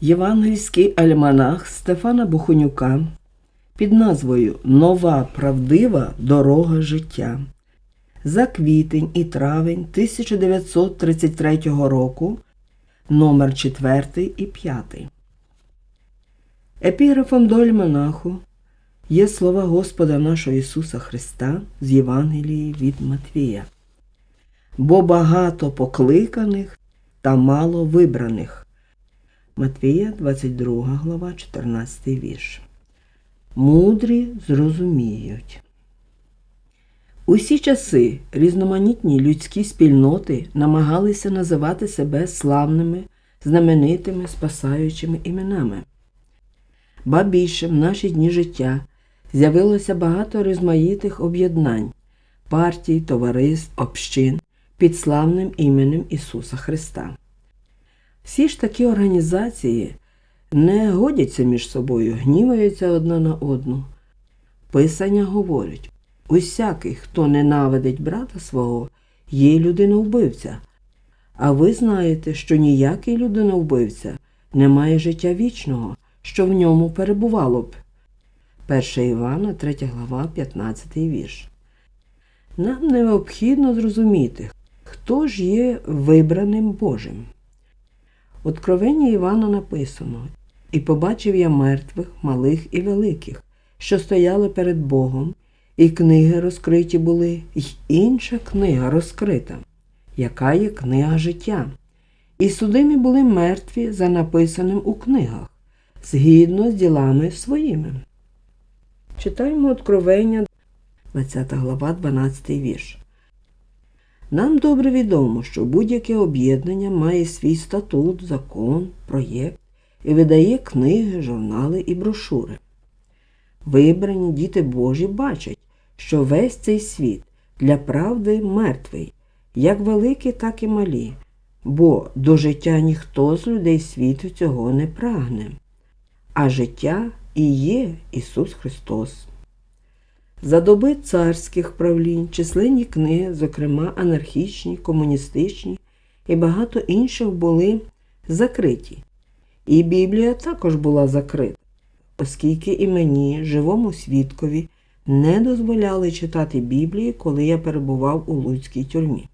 Євангельський альманах Стефана Бухонюка під назвою Нова правдива дорога життя за квітень і травень 1933 року номер 4 і 5. Епіграфом до альманаху є слова Господа нашого Ісуса Христа з Євангелії від Матвія. Бо багато покликаних та мало вибраних. Матвія, 22 глава, 14 вірш. Мудрі зрозуміють. Усі часи різноманітні людські спільноти намагалися називати себе славними, знаменитими, спасаючими іменами. Ба більше в наші дні життя з'явилося багато розмаїтих об'єднань, партій, товариств, общин під славним іменем Ісуса Христа. Всі ж такі організації не годяться між собою, гніваються одна на одну. Писання говорять усякий, хто ненавидить брата свого, є людина-вбивця. А ви знаєте, що ніякий людина-вбивця не має життя вічного, що в ньому перебувало б. 1 Івана, 3 глава, 15 вірш. Нам необхідно зрозуміти, хто ж є вибраним Божим. Откровенні Івана написано І побачив я мертвих, малих і великих, що стояли перед Богом, і книги розкриті були, й інша книга розкрита, яка є книга життя. І судимі були мертві за написаним у книгах, згідно з ділами своїми. Читаємо Откровення, 20 глава, 12 вірш. Нам добре відомо, що будь-яке об'єднання має свій статут, закон, проєкт і видає книги, журнали і брошури. Вибрані діти Божі бачать, що весь цей світ для правди мертвий, як великі, так і малі, бо до життя ніхто з людей світу цього не прагне, а життя і є Ісус Христос. За доби царських правлінь численні книги, зокрема анархічні, комуністичні і багато інших були закриті. І Біблія також була закрита, оскільки і мені, живому свідкові, не дозволяли читати Біблії, коли я перебував у Луцькій тюрмі.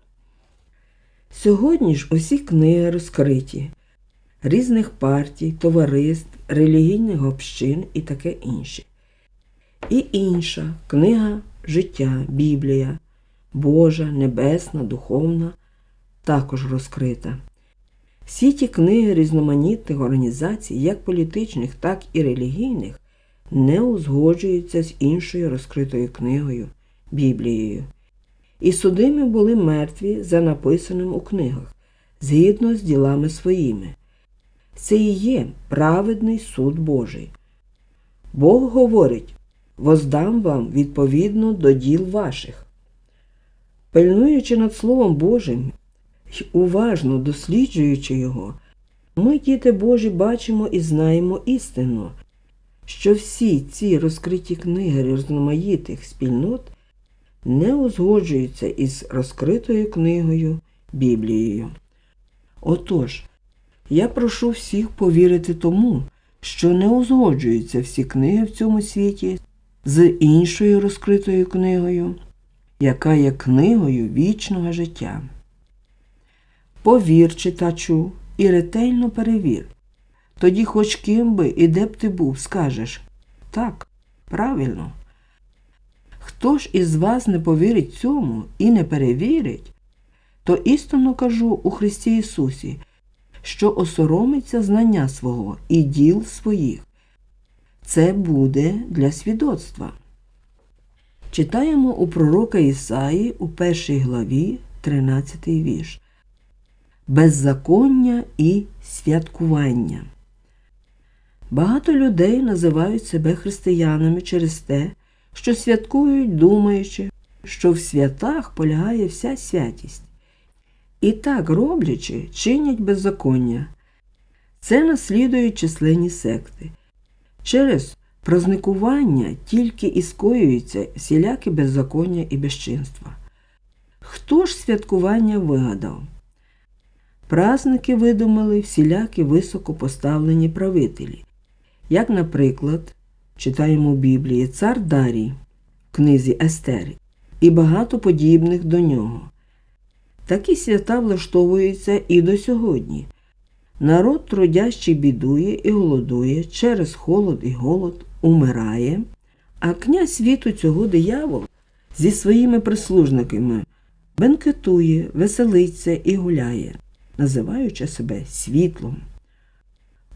Сьогодні ж усі книги розкриті різних партій, товариств, релігійних общин і таке інше. І інша книга життя, Біблія, Божа, Небесна, Духовна, також розкрита. Всі ті книги різноманітних організацій, як політичних, так і релігійних, не узгоджуються з іншою розкритою книгою Біблією. І судими були мертві за написаним у книгах, згідно з ділами своїми. Це і є праведний суд Божий. Бог говорить воздам вам відповідно до діл ваших. Пильнуючи над Словом Божим і уважно досліджуючи його, ми, діти Божі, бачимо і знаємо істину, що всі ці розкриті книги різноманітних спільнот не узгоджуються із розкритою книгою Біблією. Отож, я прошу всіх повірити тому, що не узгоджуються всі книги в цьому світі з іншою розкритою книгою, яка є книгою вічного життя. Повір, читачу, і ретельно перевір. Тоді, хоч ким би і де б ти був, скажеш так, правильно. Хто ж із вас не повірить цьому і не перевірить, то істинно кажу у Христі Ісусі, що осоромиться знання свого і діл своїх. Це буде для свідоцтва. Читаємо у пророка Ісаї у першій главі 13 вірш. Беззаконня і святкування. Багато людей називають себе християнами через те, що святкують, думаючи, що в святах полягає вся святість. І так, роблячи, чинять беззаконня. Це наслідують численні секти. Через Прозникування тільки і скоюються всілякі беззаконня і безчинства. Хто ж святкування вигадав? праздники видумали всілякі високопоставлені правителі, як, наприклад, читаємо в Біблії цар Дарій в книзі Естери і багато подібних до нього. Такі свята влаштовуються і до сьогодні. Народ трудящий бідує і голодує, через холод і голод умирає, а князь світу цього диявол зі своїми прислужниками бенкетує, веселиться і гуляє, називаючи себе світлом.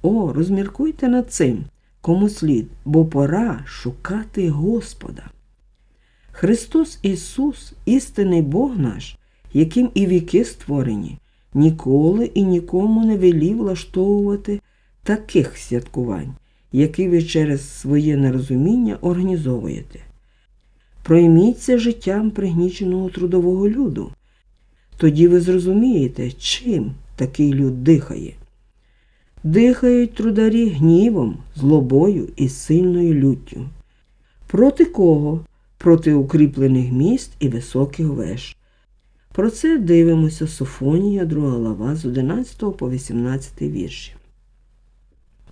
О, розміркуйте над цим, кому слід, бо пора шукати Господа. Христос Ісус, істинний Бог наш, яким і віки створені, ніколи і нікому не велів влаштовувати таких святкувань, які ви через своє нерозуміння організовуєте. Пройміться життям пригніченого трудового люду. Тоді ви зрозумієте, чим такий люд дихає. Дихають трударі гнівом, злобою і сильною люттю. Проти кого? Проти укріплених міст і високих веж. Про це дивимося Софонія, 2 глава з 11 по 18 вірші.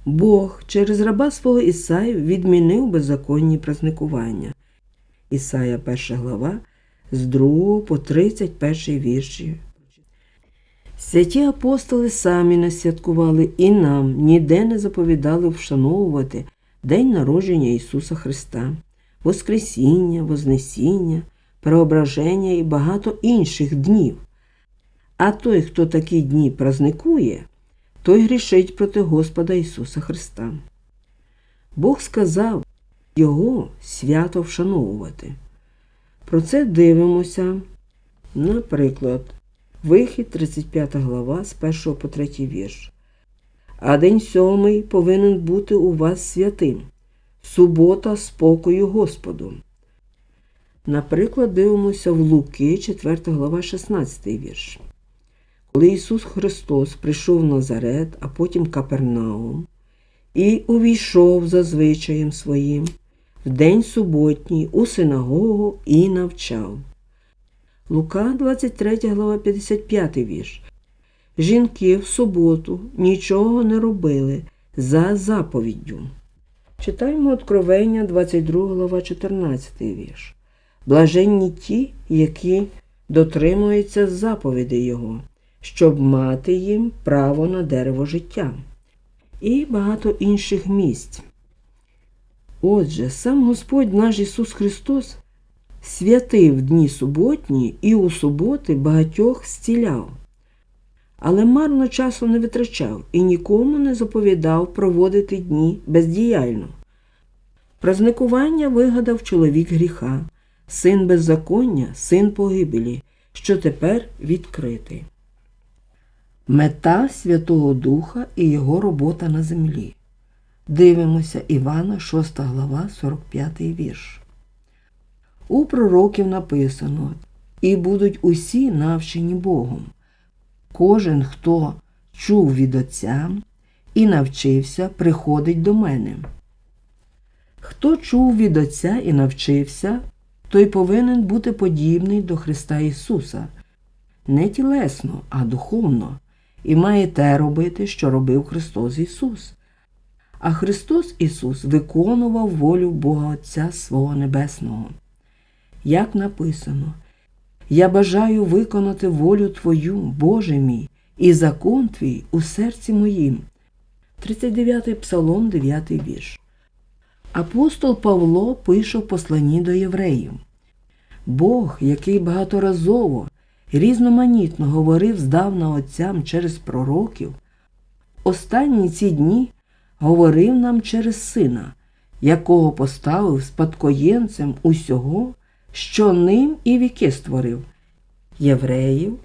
Бог через раба свого Ісаю відмінив беззаконні празникування. Ісая 1 глава з 2 по 31 вірші. Святі апостоли самі не святкували і нам ніде не заповідали вшановувати День народження Ісуса Христа, Воскресіння, Вознесіння, Преображення і багато інших днів. А той, хто такі дні празникує, той грішить проти Господа Ісуса Христа. Бог сказав Його свято вшановувати. Про це дивимося, наприклад, Вихід, 35 глава, з 1 по 3 вірш. А день сьомий повинен бути у вас святим, субота спокою Господу. Наприклад, дивимося в Луки, 4 глава, 16 вірш. Коли Ісус Христос прийшов в Назарет, а потім Капернаум, і увійшов за звичаєм своїм в день суботній у синагогу і навчав. Лука, 23 глава, 55 вірш. Жінки в суботу нічого не робили за заповіддю. Читаємо Откровення, 22 глава, 14 вірш. Блаженні ті, які дотримуються заповідей Його, щоб мати їм право на дерево життя. І багато інших місць. Отже, сам Господь наш Ісус Христос святив дні суботні і у суботи багатьох зціляв. Але марно часу не витрачав і нікому не заповідав проводити дні бездіяльно. Празникування вигадав чоловік гріха, син беззаконня, син погибелі, що тепер відкритий. Мета Святого Духа і його робота на землі. Дивимося Івана, 6 глава, 45 вірш. У пророків написано І будуть усі навчені Богом. Кожен, хто чув від Отця і навчився, приходить до мене. Хто чув від Отця і навчився, той повинен бути подібний до Христа Ісуса, не тілесно, а духовно, і має те робити, що робив Христос Ісус. А Христос Ісус виконував волю Бога Отця свого Небесного. Як написано, я бажаю виконати волю Твою, Боже мій, і закон Твій у серці моїм. 39 Псалом, 9 вірш. Апостол Павло пише в посланні до євреїв. Бог, який багаторазово різноманітно говорив здавна отцям через пророків, останні ці дні говорив нам через сина, якого поставив спадкоємцем усього, що ним і віки створив. Євреїв,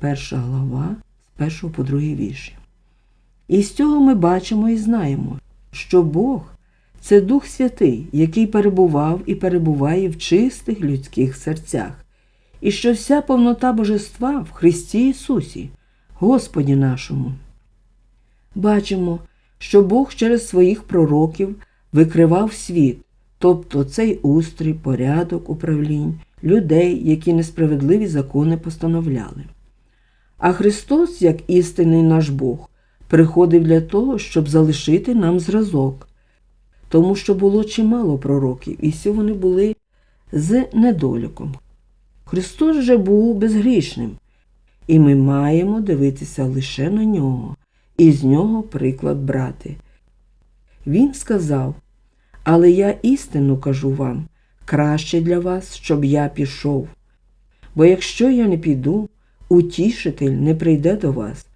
перша глава, з першого по другий вірші. І з цього ми бачимо і знаємо, що Бог це Дух Святий, який перебував і перебуває в чистих людських серцях, і що вся повнота Божества в Христі Ісусі, Господі нашому. Бачимо, що Бог через своїх пророків викривав світ, тобто цей устрій, порядок управлінь, людей, які несправедливі закони постановляли. А Христос, як істинний наш Бог, приходив для того, щоб залишити нам зразок, тому що було чимало пророків, і всі вони були з недоліком. Христос же був безгрішним, і ми маємо дивитися лише на нього і з нього приклад брати. Він сказав, але я істину кажу вам, краще для вас, щоб я пішов. Бо якщо я не піду, утішитель не прийде до вас.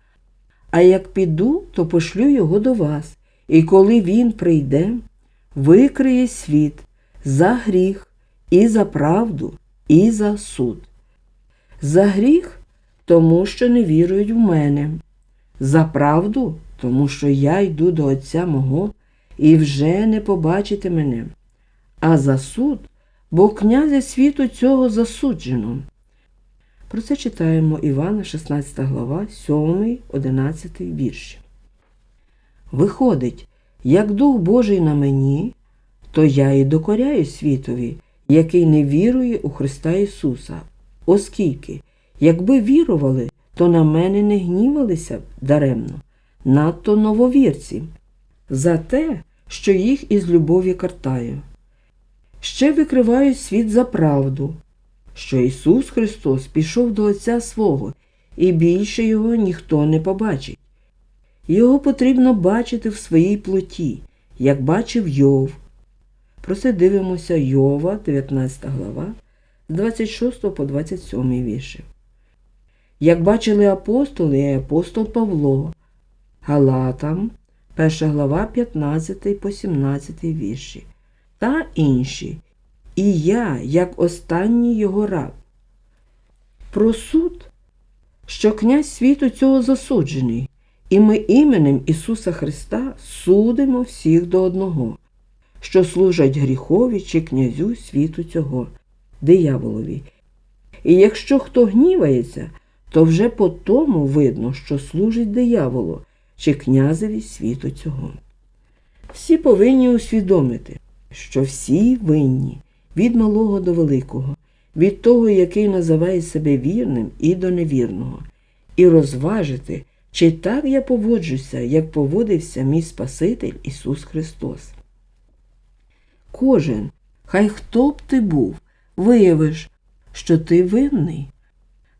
А як піду, то пошлю його до вас, і коли він прийде, викриє світ за гріх, і за правду, і за суд. За гріх, тому що не вірують в мене, за правду, тому що я йду до Отця мого і вже не побачите мене, а за суд, бо князя світу цього засуджено. Про це читаємо Івана, 16 глава, 7, 11 вірші. Виходить, як Дух Божий на мені, то я і докоряю світові, який не вірує у Христа Ісуса, оскільки, якби вірували, то на мене не гнівалися б даремно, надто нововірці, за те, що їх із любові картаю. Ще викриваю світ за правду, що Ісус Христос пішов до Отця свого, і більше Його ніхто не побачить. Його потрібно бачити в своїй плоті, як бачив Йов. Про це дивимося Йова, 19 глава, з 26 по 27 вірші. Як бачили апостоли і апостол Павло, Галатам, 1 глава 15 по 17 вірші, та інші, і я, як останній його раб. Про суд, що князь світу цього засуджений, і ми іменем Ісуса Христа судимо всіх до одного, що служать гріхові чи князю світу цього, дияволові. І якщо хто гнівається, то вже по тому видно, що служить дияволу чи князеві світу цього. Всі повинні усвідомити, що всі винні від малого до великого, від того, який називає себе вірним, і до невірного, і розважити, чи так я поводжуся, як поводився мій Спаситель Ісус Христос. Кожен, хай хто б ти був, виявиш, що ти винний.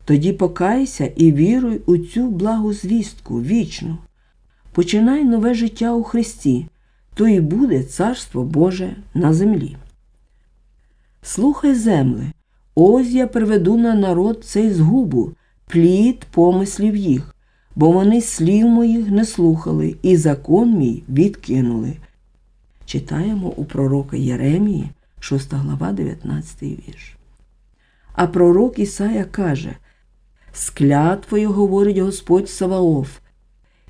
Тоді покайся і віруй у цю благу звістку вічну. Починай нове життя у Христі, то і буде Царство Боже на землі. Слухай земле, ось я приведу на народ цей згубу, плід помислів їх, бо вони слів моїх не слухали і закон мій відкинули. Читаємо у пророка Єремії, 6 глава, 19 вірш. А пророк Ісая каже з клятвою говорить Господь Саваоф,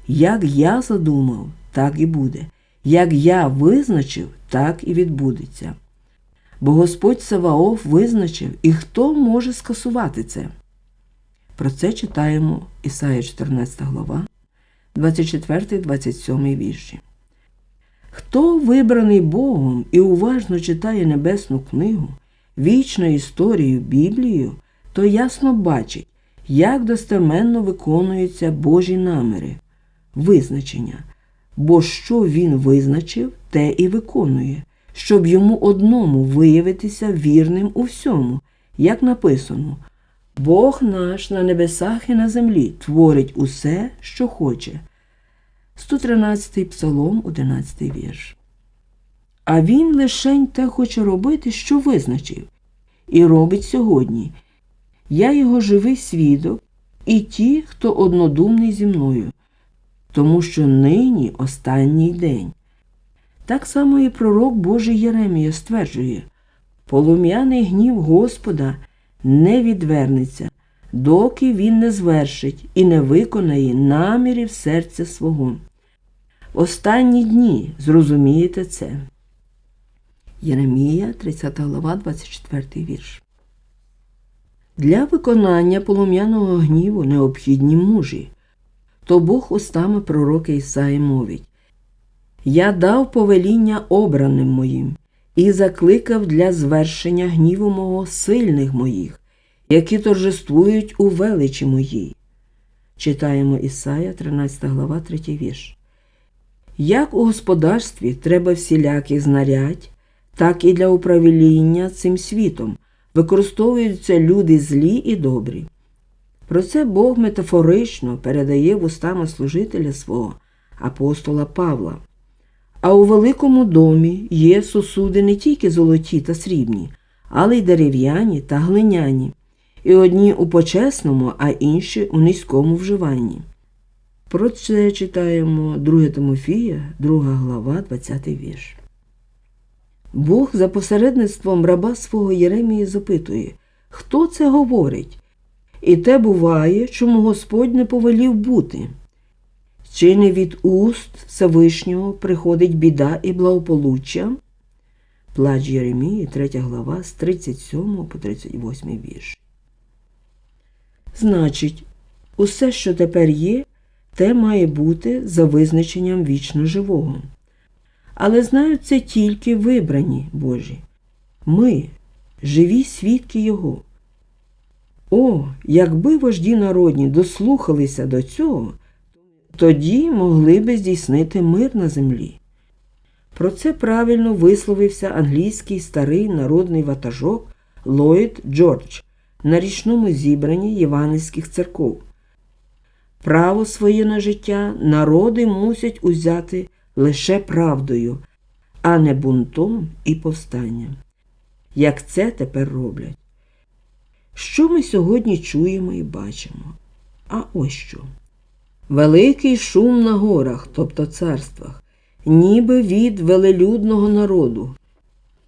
як я задумав, так і буде, як я визначив, так і відбудеться. Бо Господь Саваоф визначив, і хто може скасувати це? Про це читаємо Ісая 14 глава, 24, 27 вірші. Хто вибраний Богом і уважно читає Небесну книгу, вічну історію Біблію, то ясно бачить, як достеменно виконуються Божі наміри, визначення, бо що він визначив, те і виконує, щоб йому одному виявитися вірним у всьому, як написано. Бог наш на небесах і на землі творить усе, що хоче. 113 Псалом, 11 вірш. А він лишень те хоче робити, що визначив, і робить сьогодні. Я його живий свідок, і ті, хто однодумний зі мною, тому що нині останній день. Так само і пророк Божий Єремія стверджує полум'яний гнів Господа не відвернеться, доки він не звершить і не виконає намірів серця свого. Останні дні зрозумієте це. Єремія, 30 глава, 24 вірш. Для виконання полум'яного гніву необхідні мужі. То Бог устами пророка Ісаї мовить Я дав повеління обраним моїм і закликав для звершення гніву мого сильних моїх, які торжествують у величі моїй. Читаємо Ісая, 13 глава, 3 вірш. Як у господарстві треба всіляких знарядь, так і для управління цим світом використовуються люди злі і добрі. Про це Бог метафорично передає вустами служителя свого апостола Павла. А у великому домі є сосуди не тільки золоті та срібні, але й дерев'яні та глиняні, і одні у почесному, а інші у низькому вживанні. Про це читаємо 2 Тимофія, 2 глава, 20 вірш. Бог за посередництвом раба свого Єремії запитує, хто це говорить? І те буває, чому Господь не повелів бути. Чи не від уст Всевишнього приходить біда і благополуччя? Плач Єремії, 3 глава з 37 по 38 вірш. Значить, усе, що тепер є, те має бути за визначенням вічно живого. Але знають це тільки вибрані Божі. Ми живі свідки Його. О, якби вожді народні дослухалися до цього, тоді могли би здійснити мир на землі. Про це правильно висловився англійський старий народний ватажок Ллойд Джордж на річному зібранні євангельських церков. Право своє на життя народи мусять узяти лише правдою, а не бунтом і повстанням. Як це тепер роблять? Що ми сьогодні чуємо і бачимо? А ось що. Великий шум на горах, тобто царствах, ніби від велелюдного народу,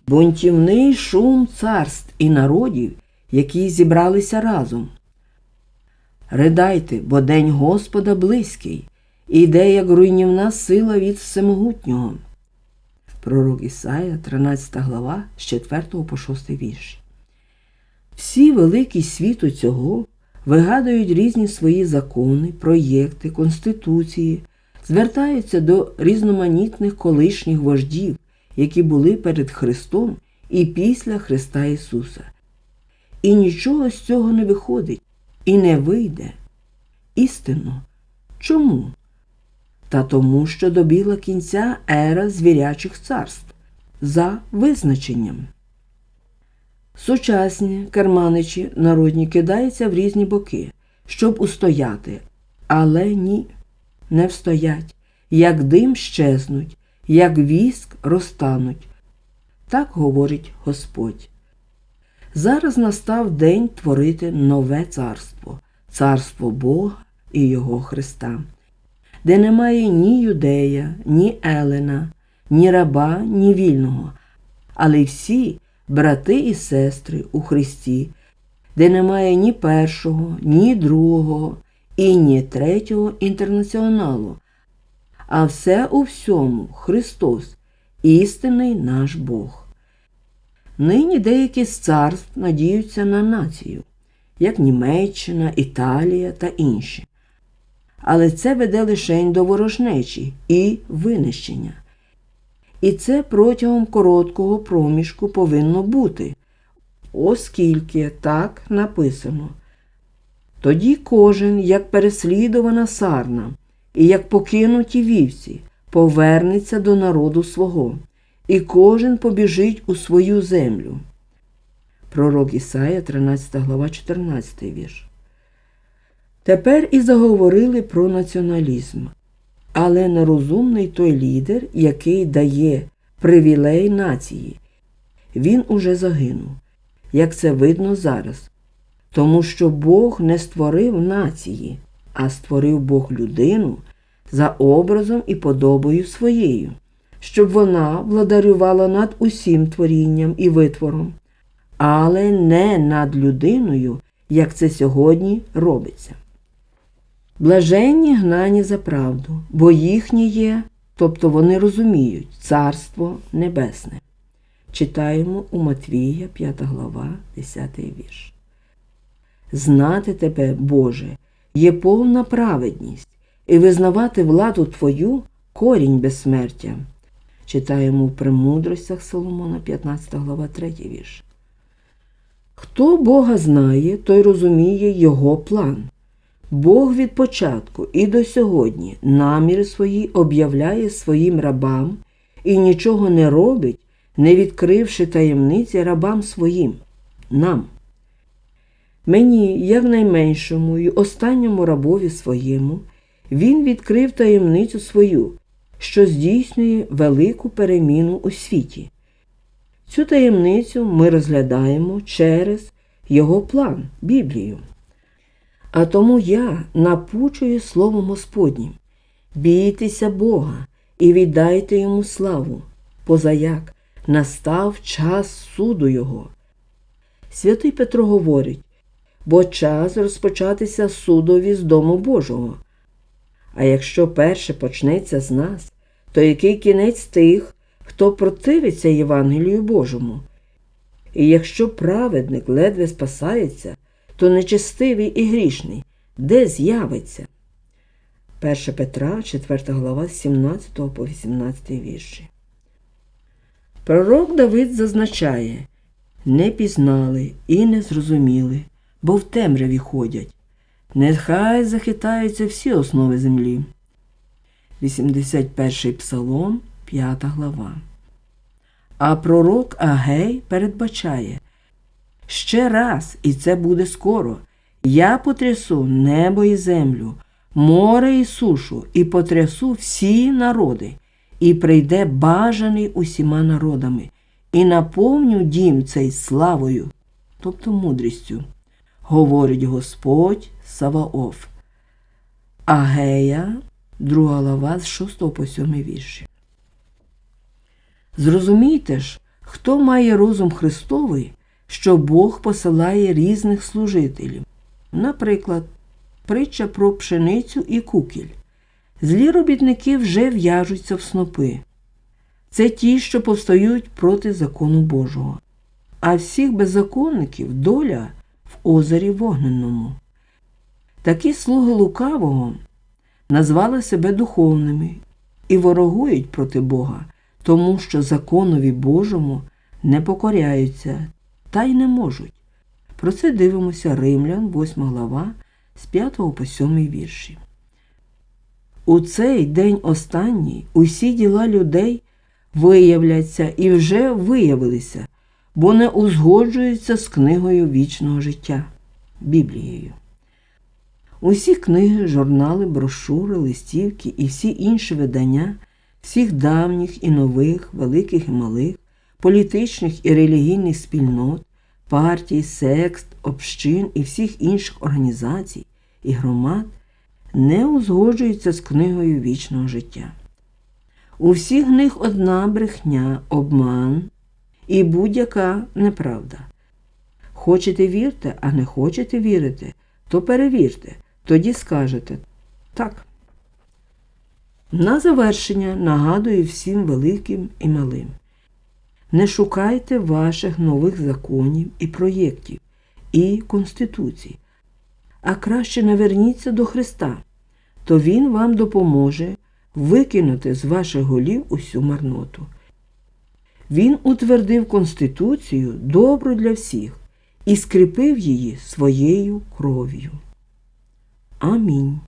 бунтівний шум царств і народів, які зібралися разом. Ридайте, бо день Господа близький, іде як руйнівна сила від всемогутнього. Пророк Ісая, 13 глава, з 4 по 6 вірш. Всі великі світу цього вигадують різні свої закони, проєкти, конституції, звертаються до різноманітних колишніх вождів, які були перед Христом і після Христа Ісуса. І нічого з цього не виходить і не вийде. Істинно. Чому? Та тому, що добігла кінця ера звірячих царств за визначенням. Сучасні керманичі народні кидаються в різні боки, щоб устояти, але ні, не встоять, як дим щезнуть, як віск розтануть. Так говорить Господь. Зараз настав день творити нове царство, царство Бога і Його Христа, де немає ні юдея, ні Елена, ні раба, ні вільного, але всі брати і сестри у Христі, де немає ні першого, ні другого і ні третього інтернаціоналу, а все у всьому Христос, істинний наш Бог. Нині деякі з царств надіються на націю, як Німеччина, Італія та інші. Але це веде лише до ворожнечі і винищення. І це протягом короткого проміжку повинно бути, оскільки так написано. Тоді кожен, як переслідувана сарна, і як покинуті вівці, повернеться до народу свого, і кожен побіжить у свою землю. Пророк Ісая, 13 глава, 14 вірш. Тепер і заговорили про націоналізм але нерозумний той лідер, який дає привілей нації. Він уже загинув, як це видно зараз. Тому що Бог не створив нації, а створив Бог людину за образом і подобою своєю, щоб вона владарювала над усім творінням і витвором, але не над людиною, як це сьогодні робиться. Блаженні гнані за правду, бо їхні є, тобто вони розуміють Царство Небесне. Читаємо у Матвія, 5 глава, 10 вірш. Знати тебе, Боже, є повна праведність, і визнавати владу Твою корінь безсмертя. Читаємо в Премудростях Соломона, 15 глава, 3 вірш. Хто Бога знає, той розуміє Його план Бог від початку і до сьогодні наміри свої об'являє своїм рабам і нічого не робить, не відкривши таємниці рабам своїм, нам. Мені, як найменшому й останньому рабові своєму, він відкрив таємницю свою, що здійснює велику переміну у світі. Цю таємницю ми розглядаємо через його план, Біблію. А тому я напучую Словом Господнім. Бійтеся Бога і віддайте йому славу, позаяк настав час суду Його. Святий Петро говорить, бо час розпочатися судові з Дому Божого. А якщо перше почнеться з нас, то який кінець тих, хто противиться Євангелію Божому? І якщо праведник ледве спасається, то нечестивий і грішний, де з'явиться? 1 Петра, 4 глава, 17 по 18 вірші. Пророк Давид зазначає не пізнали і не зрозуміли, бо в темряві ходять. Нехай захитаються всі основи землі. 81 Псалом, 5 глава. А пророк Агей передбачає ще раз, і це буде скоро. Я потрясу небо і землю, море і сушу, і потрясу всі народи, і прийде бажаний усіма народами, і наповню дім цей славою, тобто мудрістю, говорить Господь Саваоф. Агея, друга глава з 6 по 7 вірші. Зрозумійте ж, хто має розум Христовий, що Бог посилає різних служителів. Наприклад, притча про пшеницю і кукіль. Злі робітники вже в'яжуться в снопи. Це ті, що повстають проти закону Божого. А всіх беззаконників доля в озері вогненному. Такі слуги лукавого назвали себе духовними і ворогують проти Бога, тому що законові Божому не покоряються та й не можуть. Про це дивимося Римлян, 8 глава, з 5 по 7 вірші. У цей день останній усі діла людей виявляться і вже виявилися, бо не узгоджуються з книгою вічного життя Біблією. Усі книги, журнали, брошури, листівки і всі інші видання всіх давніх і нових, великих і малих, політичних і релігійних спільнот, партій, секст, общин і всіх інших організацій і громад не узгоджуються з книгою вічного життя. У всіх них одна брехня, обман і будь-яка неправда. Хочете вірте, а не хочете вірити, то перевірте, тоді скажете так. На завершення нагадую всім великим і малим. Не шукайте ваших нових законів і проєктів і Конституцій, а краще наверніться до Христа, то Він вам допоможе викинути з ваших голів усю марноту. Він утвердив Конституцію добру для всіх і скріпив її своєю кров'ю. Амінь.